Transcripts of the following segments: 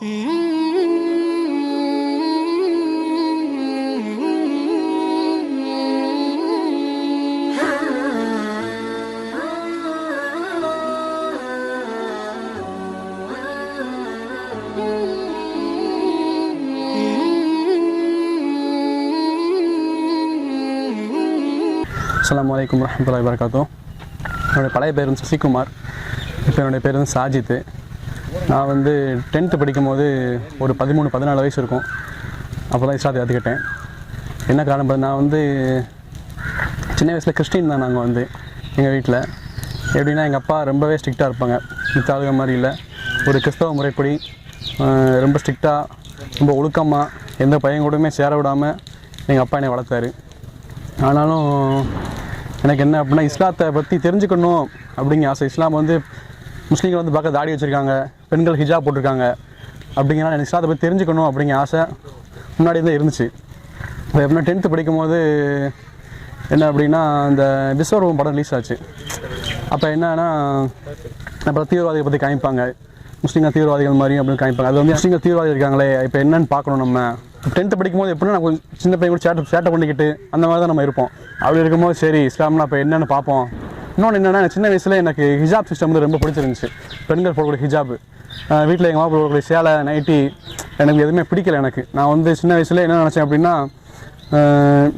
அஸ்ஸலாமு அலைக்கும் வரஹ்மத்துல்லாஹி என்னுடைய பழைய பேர் வந்து சசிகுமார். இப்போ என்னுடைய பேர் வந்து சாஜித்து நான் வந்து டென்த்து படிக்கும்போது ஒரு பதிமூணு பதினாலு வயசு இருக்கும். அப்போ தான் இஸ்லாத்தை கற்றுக்கிட்டேன் என்ன காரணம் நான் வந்து சின்ன வயசில் கிறிஸ்டின் தான் நாங்கள் வந்து எங்கள் வீட்டில் எப்படின்னா எங்கள் அப்பா ரொம்பவே ஸ்ட்ரிக்டாக இருப்பாங்க. மித்த மாதிரி இல்லை. ஒரு கிறிஸ்தவ முறைப்படி ரொம்ப ஸ்ட்ரிக்டாக ரொம்ப ஒழுக்கமாக எந்த பையன் கூடயுமே சேர விடாமல் எங்கள் அப்பா என்னை வளர்த்தாரு. ஆனாலும் எனக்கு என்ன அப்படின்னா இஸ்லாத்தை பற்றி தெரிஞ்சுக்கணும் அப்படிங்கிற ஆசை. இஸ்லாம் வந்து முஸ்லீம்கள் வந்து பார்க்க தாடி வச்சுருக்காங்க. பெண்கள் ஹிஜாப் போட்டிருக்காங்க அப்படிங்கிறனால எனக்கு அதை பற்றி தெரிஞ்சுக்கணும் அப்படிங்கிற ஆசை முன்னாடி தான் இருந்துச்சு. இப்போ எப்படின்னா டென்த்து படிக்கும்போது என்ன அப்படின்னா இந்த விஸ்வரூபம் படம் ரிலீஸ் ஆச்சு. அப்போ என்னன்னா அப்புறம் தீவிரவாதியை பற்றி காமிப்பாங்க. முஸ்லீம்கள் தீவிரவாதிகள் மாதிரி அப்படின்னு காமிப்பாங்க. அது வந்து முஸ்லீம்கள் தீவிரவாதி இருக்காங்களே இப்போ என்னன்னு பார்க்கணும் நம்ம. டென்த்து படிக்கும்போது எப்படின்னா நான் கொஞ்சம் சின்ன பையன் கூட சேட்டை சேட்டை பண்ணிக்கிட்டு அந்த மாதிரி தான் நம்ம இருப்போம். அப்படி இருக்கும்போது சரி இஸ்லாம்னா இப்போ என்னென்னு பார்ப்போம். இன்னொன்று என்னென்னா சின்ன வயசில் எனக்கு ஹிஜாப் சிஸ்டம் வந்து ரொம்ப பிடிச்சிருந்துச்சு. பெண்கள் போடக்கூடிய ஹிஜாப் வீட்டில் எங்கள் மாப்பிள்ள போடக்கூடிய சேலை நைட்டி எனக்கு எதுவுமே பிடிக்கல எனக்கு. நான் வந்து சின்ன வயசில் என்ன நினச்சேன் அப்படின்னா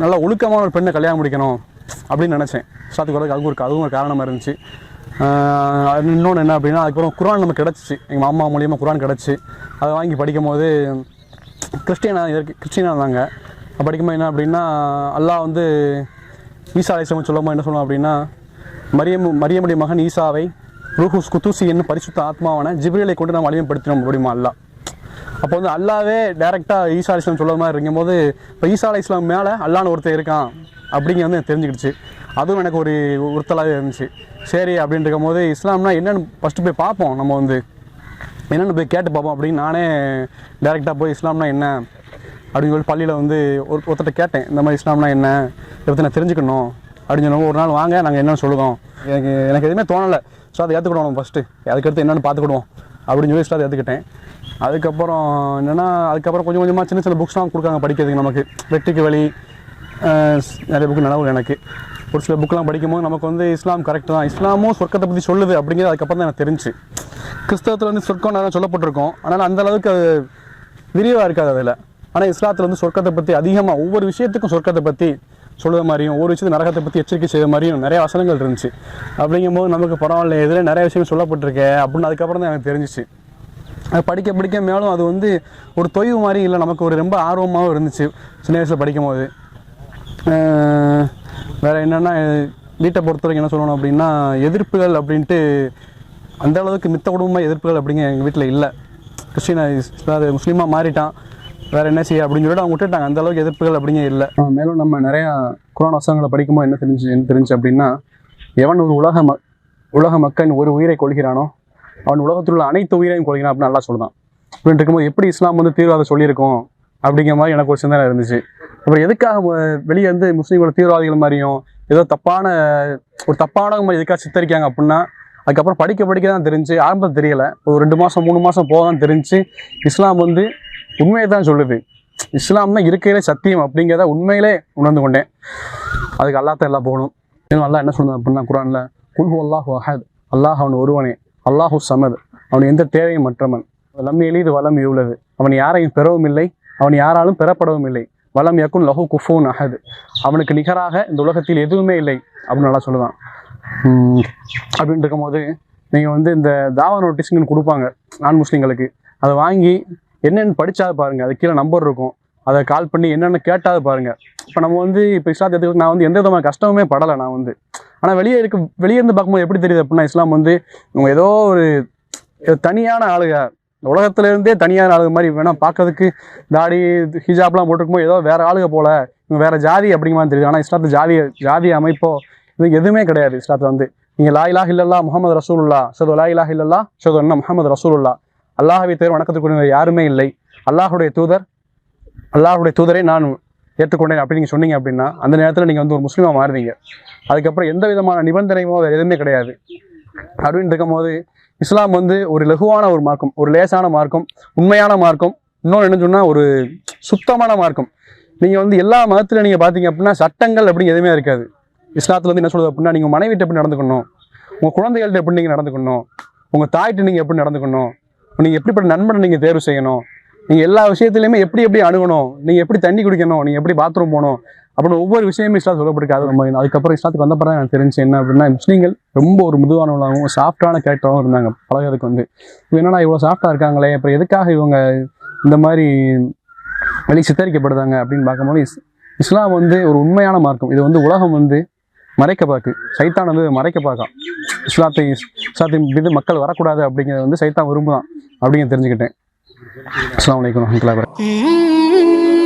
நல்லா ஒழுக்கமான ஒரு பெண்ணை கல்யாணம் முடிக்கணும் அப்படின்னு நினச்சேன். சாத்துக்கு வரதுக்கு அதுவும் ஒரு அதுவும் ஒரு காரணமாக இருந்துச்சு. இன்னொன்று என்ன அப்படின்னா அதுக்கப்புறம் குரான் நமக்கு கிடச்சிச்சு. எங்கள் மாமா மூலியமாக குரான் கிடச்சி. அதை வாங்கி படிக்கும் போது கிறிஸ்டியனா இருக்கு கிறிஸ்டியனாக இருந்தாங்க. படிக்கும்போது என்ன அப்படின்னா அல்லாஹ் வந்து ஈசா அலிஸ்லாம் சொல்லும்போது என்ன சொல்லுவோம் அப்படின்னா மரியம் மரியமுடைய மகன் ஈசாவை ரூஹுஸ் குத்துசி என்னும் பரிசுத்த ஆத்மாவான ஜிப்ரீலை கொண்டு நாம் வலிமைப்படுத்தினோம் முடியுமா அல்லாஹ். அப்போ வந்து அல்லாவே டேரெக்டாக ஈசா அலிஸ்லாம் சொல்ல மாதிரி இருக்கும்போது இப்போ ஈசா அலி இஸ்லாம் மேலே அல்லான்னு ஒருத்தர் இருக்கான் அப்படிங்க வந்து எனக்கு தெரிஞ்சுக்கிடுச்சு. அதுவும் எனக்கு ஒரு உறுத்தலாகவே இருந்துச்சு. சரி அப்படின்னு இருக்கும்போது இஸ்லாம்னா என்னென்னு ஃபஸ்ட்டு போய் பார்ப்போம் நம்ம வந்து. என்னென்னு போய் கேட்டு பார்ப்போம் அப்படின்னு நானே டேரெக்டாக போய் இஸ்லாம்னா என்ன அப்படின்னு சொல்லி பள்ளியில் வந்து ஒரு ஒருத்தர்கிட்ட கேட்டேன் இந்த மாதிரி இஸ்லாம்னா என்ன இதை பற்றி நான் தெரிஞ்சுக்கணும். அப்படின்னு சொல்லுவோம் ஒரு நாள் வாங்க நாங்கள் என்னென்னு சொல்லுவோம். எனக்கு எனக்கு எதுவுமே தோணலை. ஸோ அதை ஏற்றுக்கிடுவோம் ஃபஸ்ட்டு அதுக்கடுத்து என்னென்னு பார்த்துக்கிடுவோம். அப்படின்னு சொல்லி இஸ்லாத்தை ஏற்றுக்கிட்டேன் அதுக்கப்புறம் என்னென்னா அதுக்கப்புறம் கொஞ்சம் கொஞ்சமாக சின்ன சின்ன புக்ஸ்லாம் கொடுக்காங்க படிக்கிறதுக்கு நமக்கு. வெற்றிக்கு வழி நிறைய புக்கு நினைவு எனக்கு. ஒரு சில புக்கெலாம் படிக்கும்போது நமக்கு வந்து இஸ்லாம் கரெக்ட் தான். இஸ்லாமும் சொர்க்கத்தை பற்றி சொல்லுது அப்படிங்கிறது அதுக்கப்புறம் தான் எனக்கு தெரிஞ்சு. கிறிஸ்தவத்தில் வந்து சொர்க்கம் நிறையா சொல்லப்பட்டிருக்கோம். ஆனால் அந்த அளவுக்கு அது விரிவாக இருக்காது அதில். ஆனால் இஸ்லாத்தில் வந்து சொர்க்கத்தை பற்றி அதிகமாக ஒவ்வொரு விஷயத்துக்கும் சொர்க்கத்தை பற்றி சொல்லுற மாதிரியும் ஒரு விஷயத்தை நரகத்தை பற்றி எச்சரிக்கை செய்த மாதிரியும் நிறைய வசனங்கள் இருந்துச்சு. அப்படிங்கும்போது நமக்கு பரவாயில்ல இதில் நிறைய விஷயம் சொல்லப்பட்டிருக்கே அப்படின்னு அதுக்கப்புறம் தான் எனக்கு தெரிஞ்சிச்சு. அது படிக்க படிக்க மேலும் அது வந்து ஒரு தொய்வு மாதிரி இல்லை நமக்கு ஒரு ரொம்ப ஆர்வமாகவும் இருந்துச்சு சின்ன வயசில் படிக்கும்போது. போது வேறு என்னென்னா வீட்டை பொறுத்தவரைக்கும் என்ன சொல்லணும் அப்படின்னா எதிர்ப்புகள் அப்படின்ட்டு அந்த அளவுக்கு மித்த குடும்பமாக எதிர்ப்புகள் அப்படிங்க எங்கள் வீட்டில் இல்லை. கிறிஸ்டினா அதாவது முஸ்லீமாக மாறிட்டான். வேற என்ன செய்ய அப்படின்னு சொல்லிட்டு அவங்க விட்டுட்டாங்க. அந்த அளவுக்கு எதிர்ப்புகள் அப்படிங்க இல்லை. மேலும் நம்ம நிறையா குரான் வசனங்களை படிக்கும்போது என்ன தெரிஞ்சு என்ன தெரிஞ்சு அப்படின்னா எவன் ஒரு உலக ம உலக மக்கள் ஒரு உயிரை கொள்கிறானோ அவன் உலகத்தில் உள்ள அனைத்து உயிரையும் கொள்கிறான் அப்படின்னு நல்லா சொல்லுதான் அப்படின்னு இருக்கும்போது எப்படி இஸ்லாம் வந்து தீவிரவாதம் சொல்லியிருக்கோம்? அப்படிங்கிற மாதிரி எனக்கு ஒரு சிந்தனை இருந்துச்சு. அப்புறம் எதுக்காக வெளியே வந்து முஸ்லீம்களோட தீவிரவாதிகள் மாதிரியும் ஏதோ தப்பான ஒரு தப்பான மாதிரி எதுக்காக சித்தரிக்காங்க அப்படின்னா அதுக்கப்புறம் படிக்க படிக்க தான் தெரிஞ்சு ஆரம்பத்தில் தெரியலை. ஒரு ரெண்டு மாதம் மூணு மாதம் போக தான் தெரிஞ்சு இஸ்லாம் வந்து உண்மையை தான் சொல்லுது. இஸ்லாம் தான் இருக்கையிலே சத்தியம் அப்படிங்கிறத உண்மையிலே உணர்ந்து கொண்டேன். அதுக்கு அல்லாஹ் எல்லாம் போகணும். இன்னும் அல்லாஹ் என்ன சொன்னது அப்படின்னா குரானில் குல்ஹு அல்லாஹு அஹத். அல்லாஹ் அவன் ஒருவனே. அல்லாஹு சமத். அவன் எந்த தேவையும் மற்றவன். லம் எளிது வலம் இவ்வளவு அவன் யாரையும் பெறவும் இல்லை. அவன் யாராலும் பெறப்படவும் இல்லை. வலம் யக்குன் லஹு குஃபூன் அஹது. அவனுக்கு நிகராக இந்த உலகத்தில் எதுவுமே இல்லை அப்படின்னு நல்லா சொல்லுவான் அப்படின்ட்டு இருக்கும்போது நீங்கள் வந்து இந்த தாவா நோட்டீஸ்னு கொடுப்பாங்க நான் முஸ்லீம்களுக்கு அதை வாங்கி என்னென்னு படித்தா பாருங்கள் அது கீழே நம்பர் இருக்கும். அதை கால் பண்ணி என்னென்னு கேட்டாது பாருங்கள் இப்போ நம்ம வந்து இப்போ இஸ்லாத்தை எடுத்துக்கிட்டு நான் வந்து எந்த விதமான கஷ்டமுமே படலை நான் வந்து. ஆனால் வெளியே இருக்க வெளியே இருந்து பார்க்கும்போது எப்படி தெரியுது அப்படின்னா இஸ்லாம் வந்து இவங்க ஏதோ ஒரு தனியான ஆளுக. உலகத்துலேருந்தே தனியான ஆளுக மாதிரி வேணால் பார்க்கறதுக்கு தாடி ஹிஜாப்லாம் போட்டுருக்கும்போது ஏதோ வேற ஆளுக போல். இவங்க வேறு ஜாதி அப்படிங்கிற மாதிரி தெரியுது. ஆனால் இஸ்லாத்து ஜாதி ஜாதி அமைப்போ இது எதுவுமே கிடையாது இஸ்லாத்தில் வந்து. நீங்கள் லாயிலாக இல்லல்லா முகமது ரசூலுல்லா சது லாயிலாக இல்லல்லா சது அண்ணா முகமது ரசூலுல்லா. அல்லாஹாவை தேர் வணக்கத்துக்குரிய யாருமே இல்லை. அல்லாஹுடைய தூதர் அல்லாஹுடைய தூதரை நான் ஏற்றுக்கொண்டேன் அப்படி நீங்கள் சொன்னீங்க அப்படின்னா அந்த நேரத்தில் நீங்கள் வந்து ஒரு முஸ்லீமாக மாறுவீங்க. அதுக்கப்புறம் எந்த விதமான நிபந்தனையுமோ வேறு எதுவுமே கிடையாது. அப்படின்னு இருக்கும்போது இஸ்லாம் வந்து ஒரு லகுவான ஒரு மார்க்கம் ஒரு லேசான மார்க்கம் உண்மையான மார்க்கம். இன்னொன்று என்ன சொன்னால் ஒரு சுத்தமான மார்க்கம். நீங்கள் வந்து எல்லா மதத்தில் நீங்கள் பார்த்தீங்க அப்படின்னா சட்டங்கள் அப்படிங்க எதுவுமே இருக்காது. இஸ்லாத்தில் வந்து என்ன சொல்லுது அப்படின்னா நீங்கள் மனைவிட்ட எப்படி நடந்துக்கணும்? உங்கள் குழந்தைகள்ட்ட எப்படி நீங்கள் நடந்துக்கணும்? உங்கள் தாய்கிட்ட நீங்கள் எப்படி நடந்துக்கணும்? நீங்கள் எப்படிப்பட்ட நண்பனை நீங்கள் தேர்வு செய்யணும்? நீங்கள் எல்லா விஷயத்துலையுமே எப்படி எப்படி அணுகணும்? நீங்கள் எப்படி தண்ணி குடிக்கணும்? நீங்கள் எப்படி பாத்ரூம் போகணும்? அப்படின்னு ஒவ்வொரு விஷயமும் இஸ்லாம் சொல்லப்பட்டிருக்கு அது ரொம்ப அதுக்கப்புறம் இஸ்லாத்துக்கு வந்த பிறகு எனக்கு தெரிஞ்சு என்ன அப்படின்னா முஸ்லீம்கள் ரொம்ப ஒரு மிதுவானவங்களாகவும் சாஃப்டான கேரக்டராகவும் இருந்தாங்க பழகிறதுக்கு வந்து. என்னன்னா இவ்வளோ சாஃப்டாக இருக்காங்களே? அப்புறம் எதுக்காக இவங்க இந்த மாதிரி வெளி சித்தரிக்கப்படுதாங்க அப்படின்னு பார்க்கும்போது இஸ் இஸ்லாம் வந்து ஒரு உண்மையான மார்க்கம். இது வந்து உலகம் வந்து மறைக்க பார்க்கு சைத்தான் வந்து மறைக்க பார்க்கான். இஸ்லாத்தை இஸ்லாத்தையும் மீது மக்கள் வரக்கூடாது அப்படிங்கிறத வந்து சைத்தான் விரும்புதான். அப்படிங்கிறத தெரிஞ்சுக்கிட்டேன். அஸ்லாம் வலைக்கம் வரஹ்மத்துல்லாஹி வபரகாத்துஹு